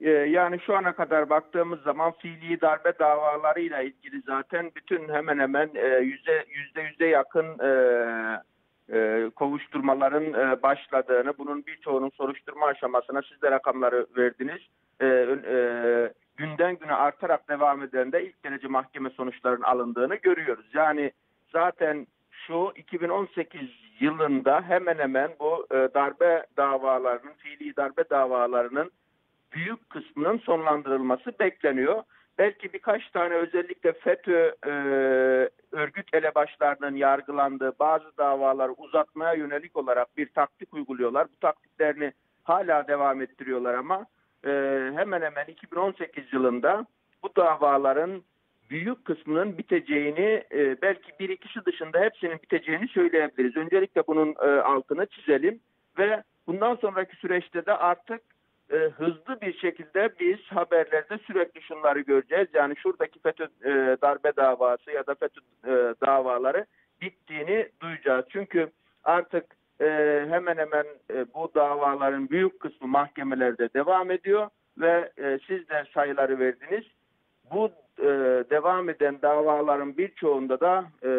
e, yani şu ana kadar baktığımız zaman fiili darbe davalarıyla ilgili zaten bütün hemen hemen e, yüzde yüzde yakın e, e, kovuşturmaların e, başladığını, bunun birçoğunun soruşturma aşamasına siz de rakamları verdiniz. E, e, günden güne artarak devam eden de ilk derece mahkeme sonuçlarının alındığını görüyoruz. Yani zaten şu 2018 yılında hemen hemen bu e, darbe davalarının, fiili darbe davalarının büyük kısmının sonlandırılması bekleniyor. Belki birkaç tane özellikle FETÖ e, örgüt elebaşlarının yargılandığı bazı davaları uzatmaya yönelik olarak bir taktik uyguluyorlar. Bu taktiklerini hala devam ettiriyorlar ama e, hemen hemen 2018 yılında bu davaların büyük kısmının biteceğini e, belki bir ikisi dışında hepsinin biteceğini söyleyebiliriz. Öncelikle bunun e, altını çizelim ve bundan sonraki süreçte de artık e, hızlı bir şekilde biz haberlerde sürekli şunları göreceğiz. Yani şuradaki FETÖ e, darbe davası ya da FETÖ e, davaları bittiğini duyacağız. Çünkü artık e, hemen hemen e, bu davaların büyük kısmı mahkemelerde devam ediyor ve e, siz de sayıları verdiniz. Bu e, devam eden davaların birçoğunda da e,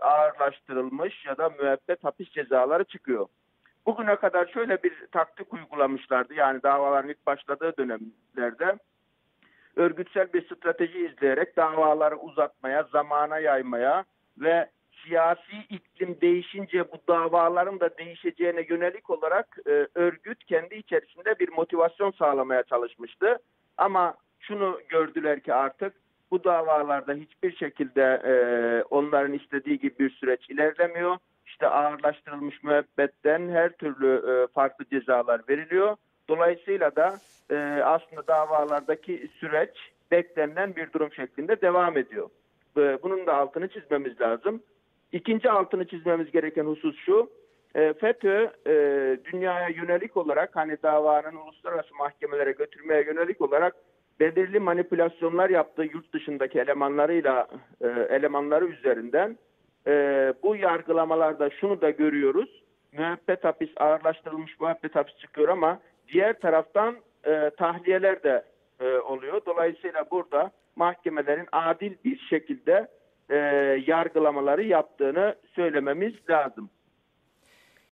ağırlaştırılmış ya da müebbet hapis cezaları çıkıyor. Bugüne kadar şöyle bir taktik uygulamışlardı. Yani davaların ilk başladığı dönemlerde örgütsel bir strateji izleyerek davaları uzatmaya, zamana yaymaya ve siyasi iklim değişince bu davaların da değişeceğine yönelik olarak e, örgüt kendi içerisinde bir motivasyon sağlamaya çalışmıştı. Ama şunu gördüler ki artık bu davalarda hiçbir şekilde e, onların istediği gibi bir süreç ilerlemiyor işte ağırlaştırılmış müebbetten her türlü e, farklı cezalar veriliyor. Dolayısıyla da e, aslında davalardaki süreç beklenen bir durum şeklinde devam ediyor. E, bunun da altını çizmemiz lazım. İkinci altını çizmemiz gereken husus şu. FETÖ dünyaya yönelik olarak hani davanın uluslararası mahkemelere götürmeye yönelik olarak belirli manipülasyonlar yaptığı yurt dışındaki elemanlarıyla elemanları üzerinden e, bu yargılamalarda şunu da görüyoruz. Müebbet hapis ağırlaştırılmış müebbet hapis çıkıyor ama diğer taraftan e, tahliyeler de e, oluyor. Dolayısıyla burada mahkemelerin adil bir şekilde e, yargılamaları yaptığını söylememiz lazım.